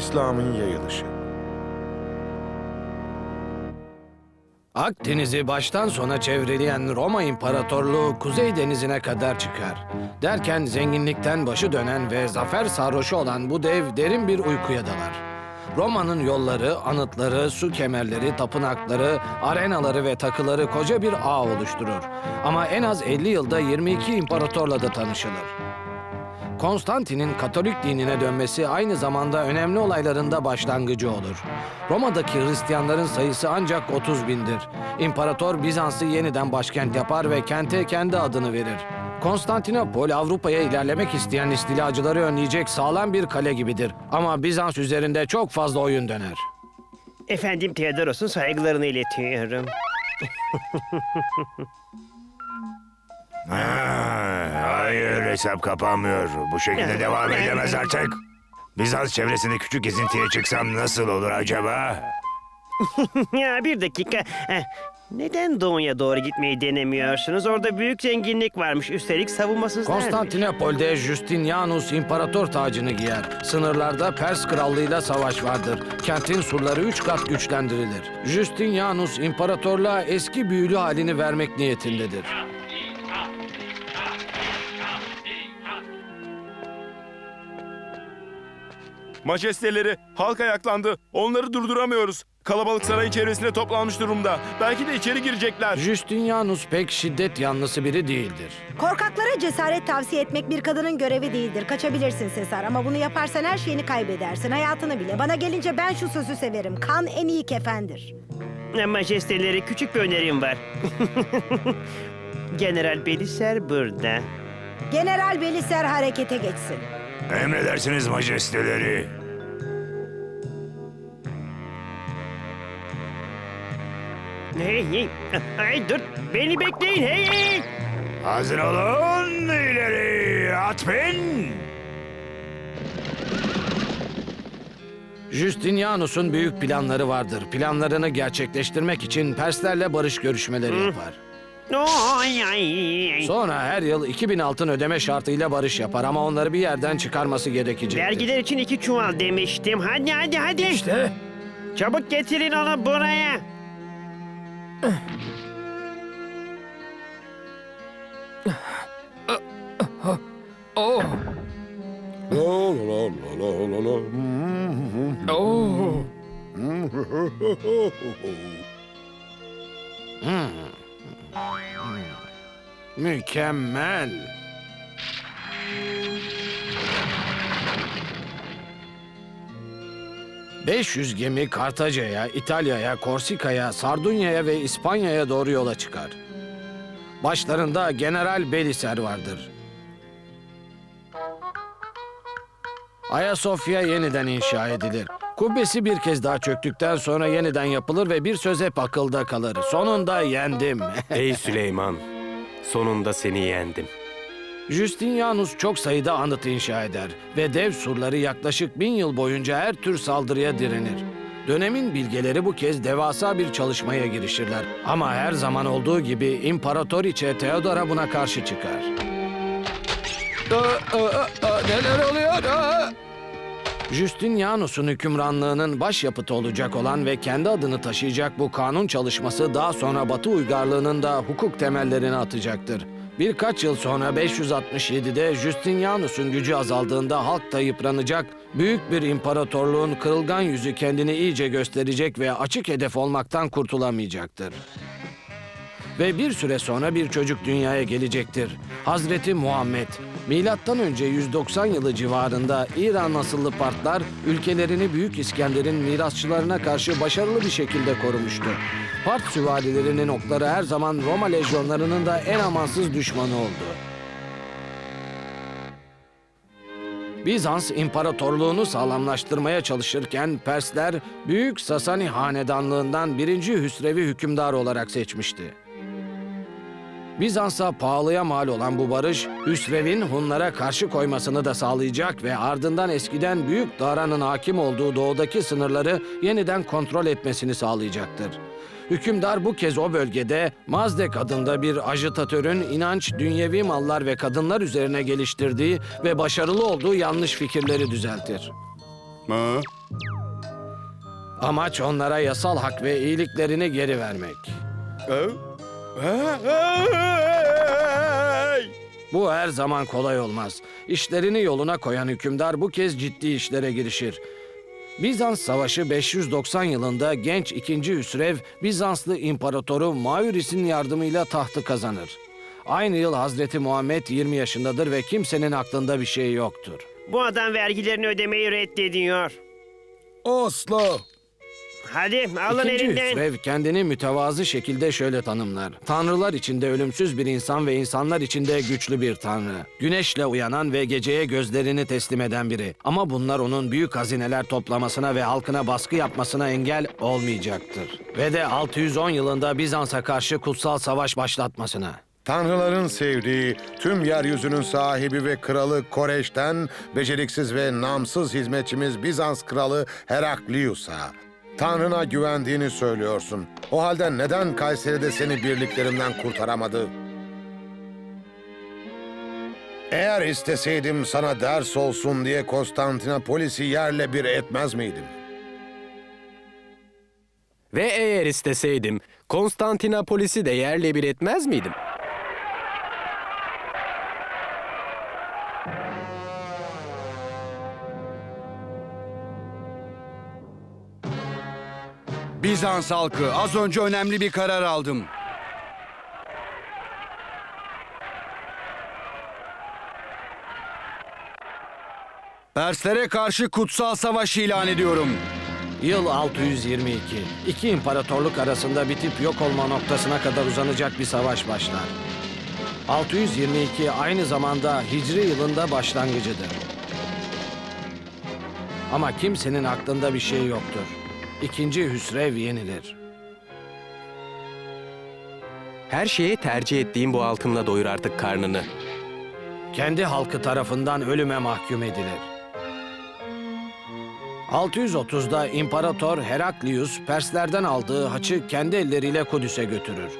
İslam'ın yayılışı. Akdeniz'i baştan sona çevreleyen Roma İmparatorluğu Kuzey Denizi'ne kadar çıkar. Derken zenginlikten başı dönen ve zafer sarhoşu olan bu dev derin bir uykuya dalar. Roma'nın yolları, anıtları, su kemerleri, tapınakları, arenaları ve takıları koca bir ağ oluşturur. Ama en az 50 yılda 22 imparatorla da tanışılır. Konstantin'in Katolik dinine dönmesi aynı zamanda önemli olaylarında başlangıcı olur. Roma'daki Hristiyanların sayısı ancak 30 bindir. İmparator Bizans'ı yeniden başkent yapar ve kente kendi adını verir. Konstantinopol Avrupa'ya ilerlemek isteyen istilacıları önleyecek sağlam bir kale gibidir. Ama Bizans üzerinde çok fazla oyun döner. Efendim Theodoros'un saygılarını iletiyorum. Ha, hayır hesap kapanmıyor. Bu şekilde devam edemez artık. Bizans çevresinde küçük gezintiye çıksam nasıl olur acaba? ya bir dakika. Eh, Neden doğuya doğru gitmeyi denemiyorsunuz? Orada büyük zenginlik varmış. Üstelik savunmasız Konstantinopol'de Justinianus imparator tacını giyer. Sınırlarda Pers krallığıyla savaş vardır. Kentin surları üç kat güçlendirilir. Justinianus imparatorluğa eski büyülü halini vermek niyetindedir. Majesteleri, halk ayaklandı. Onları durduramıyoruz. Kalabalık sarayın çevresine toplanmış durumda. Belki de içeri girecekler. Justinianus pek şiddet yanlısı biri değildir. Korkaklara cesaret tavsiye etmek bir kadının görevi değildir. Kaçabilirsin Sesar ama bunu yaparsan her şeyini kaybedersin. Hayatını bile. Bana gelince ben şu sözü severim. Kan en iyi kefendir. Eh, Majesteleri küçük bir önerim var. General Beliser burada. General Beliser harekete geçsin. Emredersiniz majesteleri. Hey hey. Ay dur. Beni bekleyin. Hey hey. Hazır olun ileri at bin. Justinianus'un büyük planları vardır. Planlarını gerçekleştirmek için Perslerle barış görüşmeleri yapar. Sonra her yıl 2000 altın ödeme şartıyla barış yapar ama onları bir yerden çıkarması gerekecektir. Vergiler için iki çuval demiştim. Hadi hadi hadi. İşte Çabuk getirin onu buraya. Mükemmel. ...500 gemi Kartaca'ya, İtalya'ya, Korsika'ya, Sardunya'ya ve İspanya'ya doğru yola çıkar. Başlarında General Beliser vardır. Ayasofya yeniden inşa edilir. Kubbesi bir kez daha çöktükten sonra yeniden yapılır ve bir söz hep akılda kalır. Sonunda yendim. Ey Süleyman, sonunda seni yendim. Justinianus çok sayıda anıt inşa eder ve dev surları yaklaşık bin yıl boyunca her tür saldırıya direnir. Dönemin bilgeleri bu kez devasa bir çalışmaya girişirler. Ama her zaman olduğu gibi İmparatoriçe Theodora buna karşı çıkar. Aa, aa, aa, neler oluyor? Aa! Justinianus'un hükümranlığının başyapıtı olacak olan ve kendi adını taşıyacak bu kanun çalışması daha sonra Batı uygarlığının da hukuk temellerini atacaktır. Birkaç yıl sonra 567'de Justinianus'un gücü azaldığında halk da yıpranacak, büyük bir imparatorluğun kırılgan yüzü kendini iyice gösterecek ve açık hedef olmaktan kurtulamayacaktır. Ve bir süre sonra bir çocuk dünyaya gelecektir. Hazreti Muhammed. Milattan önce 190 yılı civarında İran asıllı Partlar ülkelerini Büyük İskender'in mirasçılarına karşı başarılı bir şekilde korumuştu. Part süvarilerinin okları her zaman Roma lejyonlarının da en amansız düşmanı oldu. Bizans imparatorluğunu sağlamlaştırmaya çalışırken Persler Büyük Sasani hanedanlığından 1. Hüsrev'i hükümdar olarak seçmişti. Bizans'a pahalıya mal olan bu barış, Hüsrev'in Hunlara karşı koymasını da sağlayacak ve ardından eskiden Büyük Dara'nın hakim olduğu doğudaki sınırları yeniden kontrol etmesini sağlayacaktır. Hükümdar bu kez o bölgede Mazdek adında bir ajitatörün inanç, dünyevi mallar ve kadınlar üzerine geliştirdiği ve başarılı olduğu yanlış fikirleri düzeltir. Ha? Amaç onlara yasal hak ve iyiliklerini geri vermek. Hey! Bu her zaman kolay olmaz. İşlerini yoluna koyan hükümdar bu kez ciddi işlere girişir. Bizans Savaşı 590 yılında genç 2. Hüsrev, Bizanslı İmparatoru Maüris'in yardımıyla tahtı kazanır. Aynı yıl Hazreti Muhammed 20 yaşındadır ve kimsenin aklında bir şey yoktur. Bu adam vergilerini ödemeyi reddediyor. Asla. Hadi alın İkinci elinden. Hüsrev kendini mütevazı şekilde şöyle tanımlar. Tanrılar içinde ölümsüz bir insan ve insanlar içinde güçlü bir tanrı. Güneşle uyanan ve geceye gözlerini teslim eden biri. Ama bunlar onun büyük hazineler toplamasına ve halkına baskı yapmasına engel olmayacaktır. Ve de 610 yılında Bizans'a karşı kutsal savaş başlatmasına. Tanrıların sevdiği, tüm yeryüzünün sahibi ve kralı Koreş'ten beceriksiz ve namsız hizmetçimiz Bizans kralı Heraklius'a. Tanrına güvendiğini söylüyorsun. O halde neden Kayseri'de seni birliklerimden kurtaramadı? Eğer isteseydim sana ders olsun diye Konstantinopolis'i yerle bir etmez miydim? Ve eğer isteseydim Konstantinopolis'i de yerle bir etmez miydim? Bizans halkı az önce önemli bir karar aldım. Perslere karşı kutsal savaş ilan ediyorum. Yıl 622. İki imparatorluk arasında bitip yok olma noktasına kadar uzanacak bir savaş başlar. 622 aynı zamanda Hicri yılında başlangıcıdır. Ama kimsenin aklında bir şey yoktur. İkinci Hüsrev yenilir. Her şeye tercih ettiğim bu altınla doyur artık karnını. Kendi halkı tarafından ölüme mahkum edilir. 630'da İmparator Heraklius Perslerden aldığı haçı kendi elleriyle Kudüs'e götürür.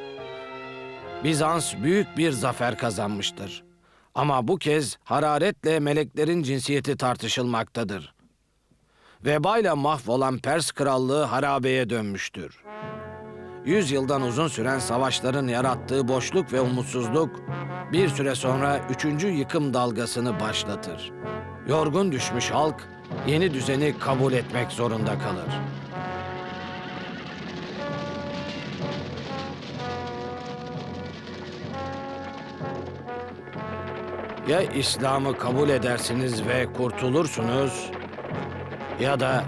Bizans büyük bir zafer kazanmıştır. Ama bu kez hararetle meleklerin cinsiyeti tartışılmaktadır. Vebayla mahvolan Pers krallığı harabeye dönmüştür. Yüz yıldan uzun süren savaşların yarattığı boşluk ve umutsuzluk bir süre sonra üçüncü yıkım dalgasını başlatır. Yorgun düşmüş halk yeni düzeni kabul etmek zorunda kalır. Ya İslam'ı kabul edersiniz ve kurtulursunuz ya da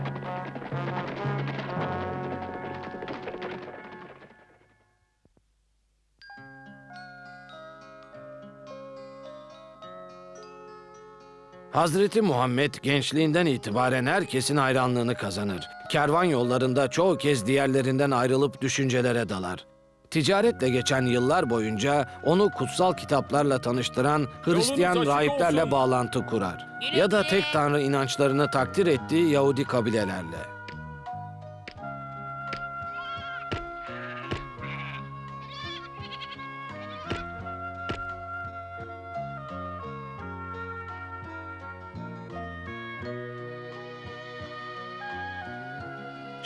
Hazreti Muhammed gençliğinden itibaren herkesin hayranlığını kazanır. Kervan yollarında çoğu kez diğerlerinden ayrılıp düşüncelere dalar. Ticaretle geçen yıllar boyunca onu kutsal kitaplarla tanıştıran Hristiyan açık rahiplerle olsun. bağlantı kurar. Ya da tek tanrı inançlarını takdir ettiği Yahudi kabilelerle.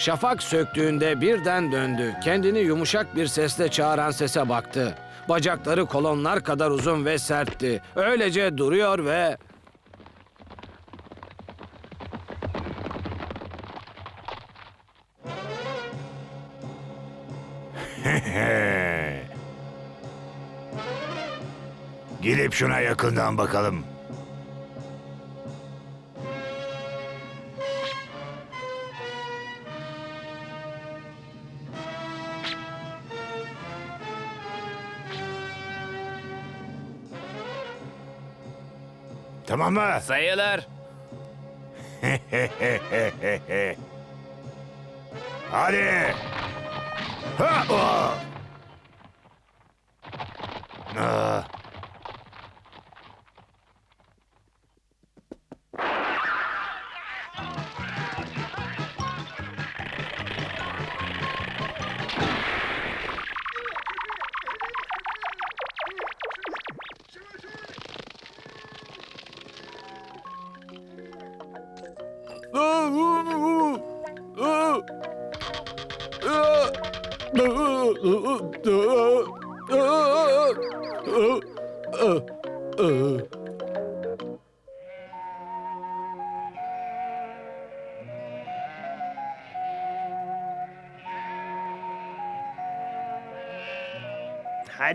Şafak söktüğünde birden döndü. Kendini yumuşak bir sesle çağıran sese baktı. Bacakları kolonlar kadar uzun ve sertti. Öylece duruyor ve... Gidip şuna yakından bakalım. Tamam mı? Sayılar. Hadi. Ha, o. Ah. Hadi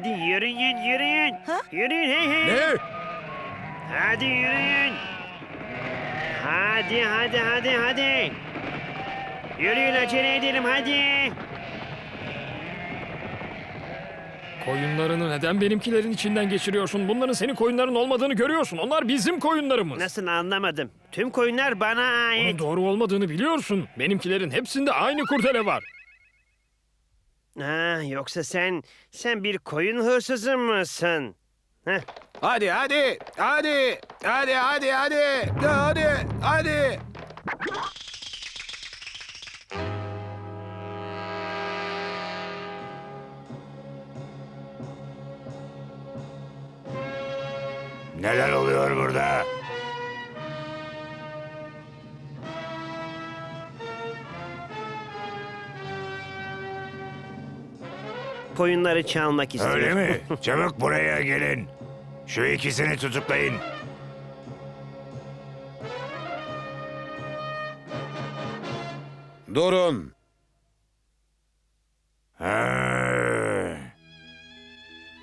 yürüyün yürüyün. Ha? Yürüyün hey hey. Ne? Hadi yürüyün. Hadi hadi hadi hadi. Yürüyün acele edelim hadi. Koyunlarını neden benimkilerin içinden geçiriyorsun? Bunların senin koyunların olmadığını görüyorsun. Onlar bizim koyunlarımız. Nasıl anlamadım. Tüm koyunlar bana Bunun ait. doğru olmadığını biliyorsun. Benimkilerin hepsinde aynı kurdele var. Ha, yoksa sen sen bir koyun hırsızı mısın? Heh. Hadi hadi hadi hadi hadi hadi hadi hadi. Neler oluyor burada? Koyunları çalmak istiyor. Öyle mi? Çabuk buraya gelin. Şu ikisini tutuklayın. Durun.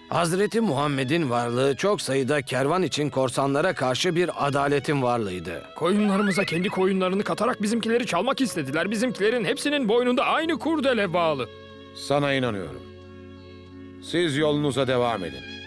Hazreti Muhammed'in varlığı çok sayıda kervan için korsanlara karşı bir adaletin varlığıydı. Koyunlarımıza kendi koyunlarını katarak bizimkileri çalmak istediler. Bizimkilerin hepsinin boynunda aynı kurdele bağlı. Sana inanıyorum. Siz yolunuza devam edin.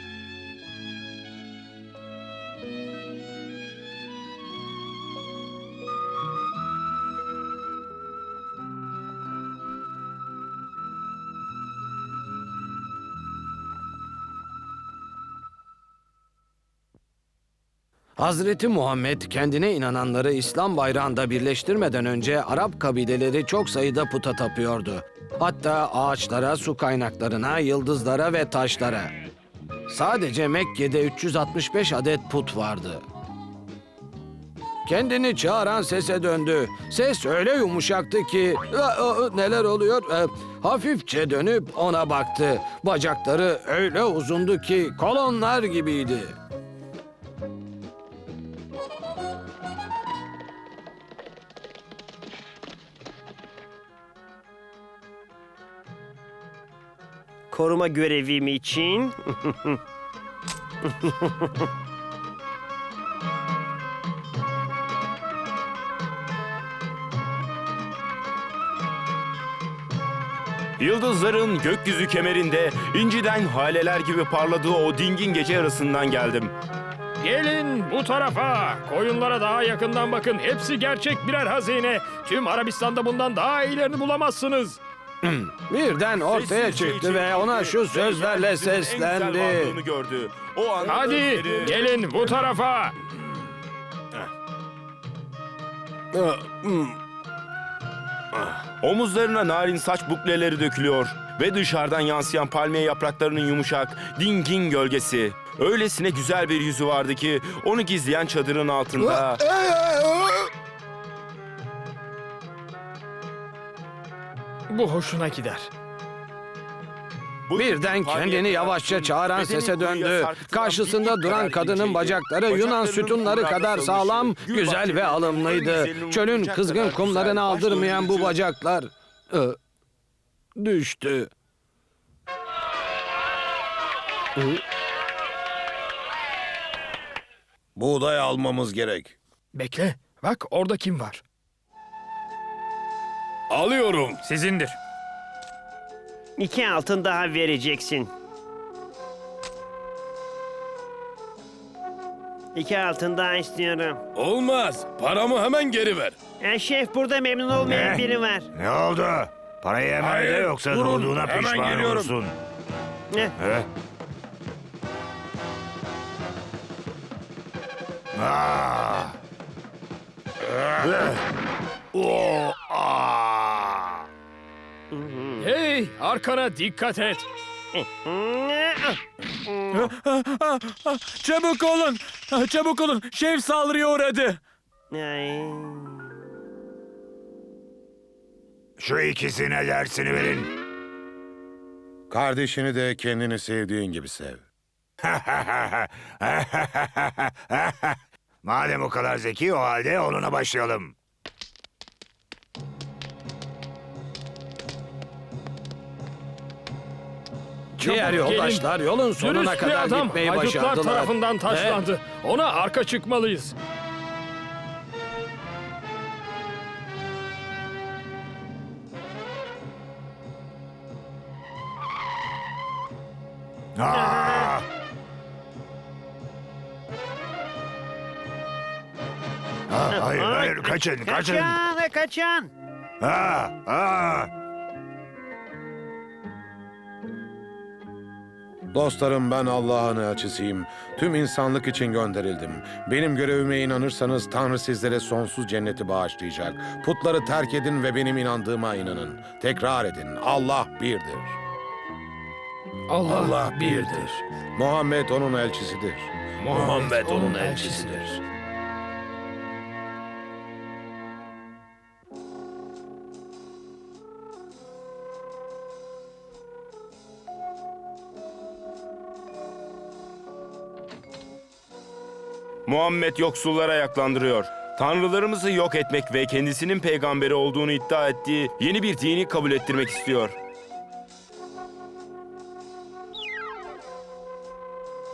Hazreti Muhammed kendine inananları İslam bayrağında birleştirmeden önce Arap kabileleri çok sayıda puta tapıyordu. Hatta ağaçlara, su kaynaklarına, yıldızlara ve taşlara. Sadece Mekke'de 365 adet put vardı. Kendini çağıran sese döndü. Ses öyle yumuşaktı ki "Aa, aa, neler oluyor? Ee, hafifçe dönüp ona baktı. Bacakları öyle uzundu ki kolonlar gibiydi. Koruma görevim için Yıldızların gökyüzü kemerinde inciden haleler gibi parladığı o dingin gece yarısından geldim. Gelin bu tarafa. Koyunlara daha yakından bakın. Hepsi gerçek birer hazine. Tüm Arabistan'da bundan daha iyilerini bulamazsınız. Birden ortaya Sessizce çıktı içeri ve ona girdi şu sözlerle yeryüzünün en güzel seslendi. varlığını gördü. O an Hadi gözleri- gelin bu tarafa. Omuzlarına narin saç bukleleri dökülüyor ve dışarıdan yansıyan palmiye yapraklarının yumuşak, dingin gölgesi. Öylesine güzel bir yüzü vardı ki onu gizleyen çadırın altında... Bu hoşuna gider. Bu Birden kendini yavaşça çağıran sese döndü. Karşısında duran kadının bacakları Yunan sütunları kadar sağlam, güzel ve alımlıydı. Çölün kızgın kumlarını aldırmayan bu bacaklar ı, düştü. Buğday almamız gerek. Bekle. Bak orada kim var? Alıyorum. Sizindir. iki altın daha vereceksin. İki altın daha istiyorum. Olmaz. Paramı hemen geri ver. E, şef burada memnun olmayan Ne? biri var. Ne oldu? Parayı hemen Hayır, öde yoksa durun. doğduğuna Hemen pişman geliyorum. olursun. Ne? He? Ah. Eh. Oh, Hey arkana dikkat et. Çabuk olun. Çabuk olun. Şef saldırıya uğradı. Şu ikisine dersini verin. Kardeşini de kendini sevdiğin gibi sev. Madem o kadar zeki o halde onunla başlayalım. Diğer gelin. yoldaşlar yolun sonuna Dürüst bir kadar adam gitmeyi haydutlar başardılar. tarafından Ve- taşlandı. Ona arka çıkmalıyız. Aa! Ha, hayır, hayır, kaçın, kaçın. Kaçın, kaçın. Ha, ha. Dostlarım ben Allah'ın elçisiyim. Tüm insanlık için gönderildim. Benim görevime inanırsanız Tanrı sizlere sonsuz cenneti bağışlayacak. Putları terk edin ve benim inandığıma inanın. Tekrar edin. Allah birdir. Allah, birdir. Muhammed onun elçisidir. Muhammed onun elçisidir. Muhammed yoksullara yaklandırıyor. Tanrılarımızı yok etmek ve kendisinin peygamberi olduğunu iddia ettiği yeni bir dini kabul ettirmek istiyor.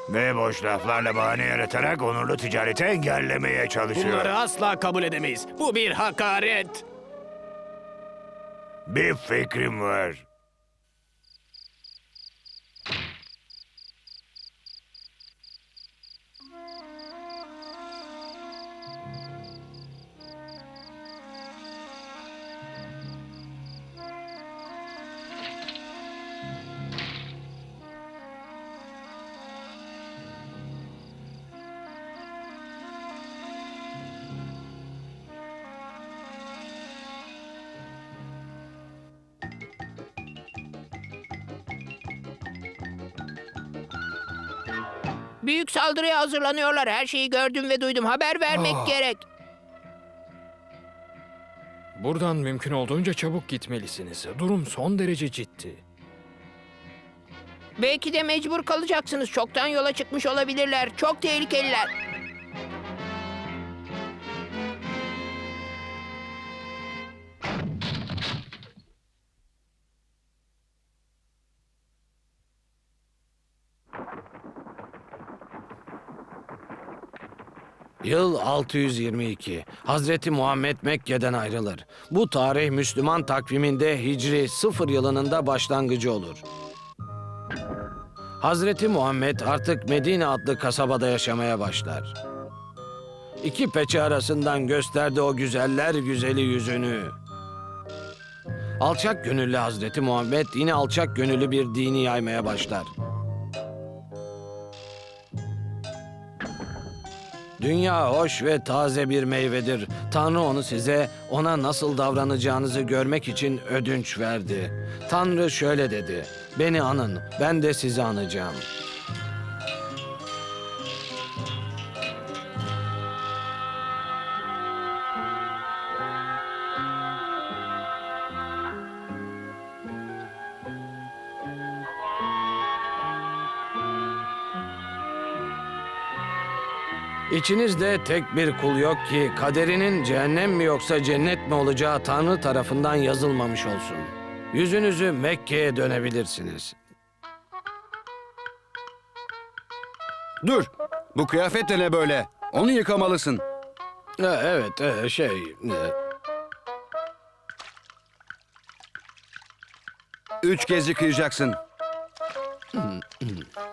Ve boş laflarla bahane yaratarak onurlu ticareti engellemeye çalışıyor. Bunları asla kabul edemeyiz. Bu bir hakaret. Bir fikrim var. Büyük saldırıya hazırlanıyorlar. Her şeyi gördüm ve duydum. Haber vermek gerek. Buradan mümkün olduğunca çabuk gitmelisiniz. Durum son derece ciddi. Belki de mecbur kalacaksınız. Çoktan yola çıkmış olabilirler. Çok tehlikeliler. Yıl 622. Hazreti Muhammed Mekke'den ayrılır. Bu tarih Müslüman takviminde Hicri 0 yılının da başlangıcı olur. Hazreti Muhammed artık Medine adlı kasabada yaşamaya başlar. İki peçe arasından gösterdi o güzeller güzeli yüzünü. Alçak gönüllü Hazreti Muhammed yine alçak gönüllü bir dini yaymaya başlar. Dünya hoş ve taze bir meyvedir. Tanrı onu size, ona nasıl davranacağınızı görmek için ödünç verdi. Tanrı şöyle dedi, beni anın, ben de sizi anacağım. İçinizde tek bir kul yok ki kaderinin cehennem mi yoksa cennet mi olacağı Tanrı tarafından yazılmamış olsun. Yüzünüzü Mekke'ye dönebilirsiniz. Dur. Bu kıyafet de ne böyle? Onu yıkamalısın. E, Evet, e, şey... e, Üç kez yıkayacaksın.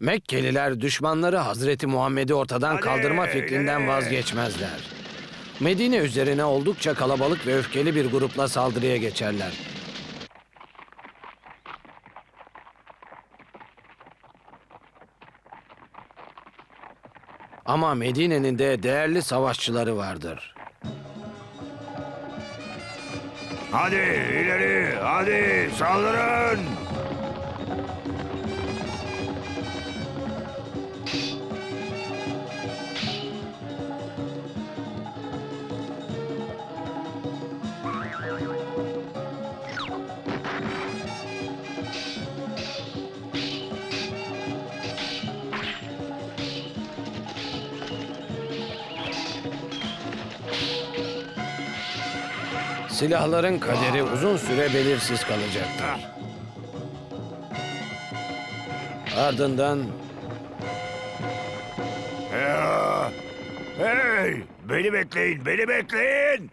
Mekkeliler düşmanları Hazreti Muhammed'i ortadan kaldırma fikrinden vazgeçmezler. Medine üzerine oldukça kalabalık ve öfkeli bir grupla saldırıya geçerler. Ama Medine'nin de değerli savaşçıları vardır. Hadi ileri, hadi saldırın. Silahların kaderi uzun süre belirsiz kalacaktır. Ardından Hey, beni bekleyin, beni bekleyin.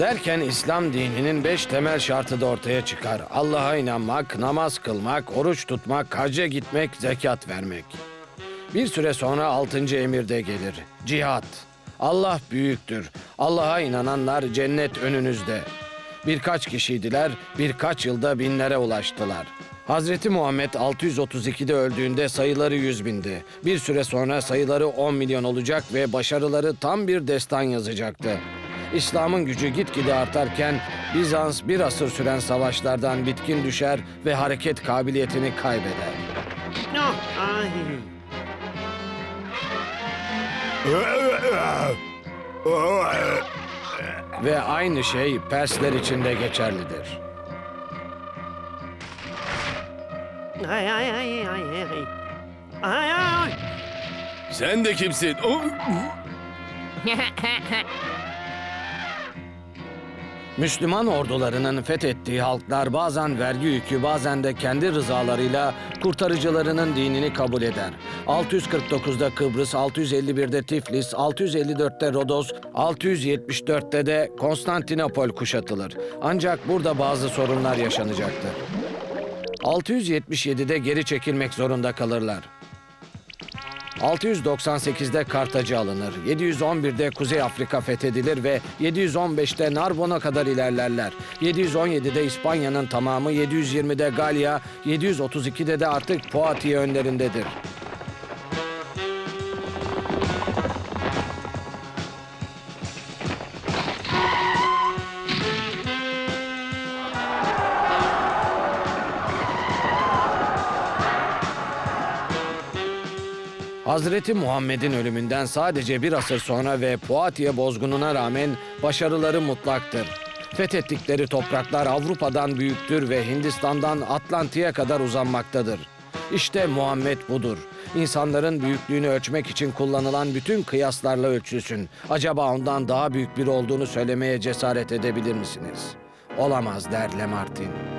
Derken İslam dininin beş temel şartı da ortaya çıkar. Allah'a inanmak, namaz kılmak, oruç tutmak, hacca gitmek, zekat vermek. Bir süre sonra altıncı emir de gelir. Cihat. Allah büyüktür. Allah'a inananlar cennet önünüzde. Birkaç kişiydiler, birkaç yılda binlere ulaştılar. Hazreti Muhammed 632'de öldüğünde sayıları 100 bindi. Bir süre sonra sayıları 10 milyon olacak ve başarıları tam bir destan yazacaktı. İslam'ın gücü gitgide artarken Bizans bir asır süren savaşlardan bitkin düşer ve hareket kabiliyetini kaybeder. Ay. Ve aynı şey Persler için de geçerlidir. Ay ay ay ay ay. Ay ay ay. Sen de kimsin? Müslüman ordularının fethettiği halklar bazen vergi yükü bazen de kendi rızalarıyla kurtarıcılarının dinini kabul eder. 649'da Kıbrıs, 651'de Tiflis, 654'te Rodos, 674'te de Konstantinopol kuşatılır. Ancak burada bazı sorunlar yaşanacaktır. 677'de geri çekilmek zorunda kalırlar. 698'de Kartacı alınır, 711'de Kuzey Afrika fethedilir ve 715'te Narbon'a kadar ilerlerler. 717'de İspanya'nın tamamı, 720'de Galya, 732'de de artık Poitiers önlerindedir. Hazreti Muhammed'in ölümünden sadece bir asır sonra ve Poitiers bozgununa rağmen başarıları mutlaktır. Fethettikleri topraklar Avrupa'dan büyüktür ve Hindistan'dan Atlantik'e kadar uzanmaktadır. İşte Muhammed budur. İnsanların büyüklüğünü ölçmek için kullanılan bütün kıyaslarla ölçülsün. Acaba ondan daha büyük biri olduğunu söylemeye cesaret edebilir misiniz? Olamaz der Lamartine.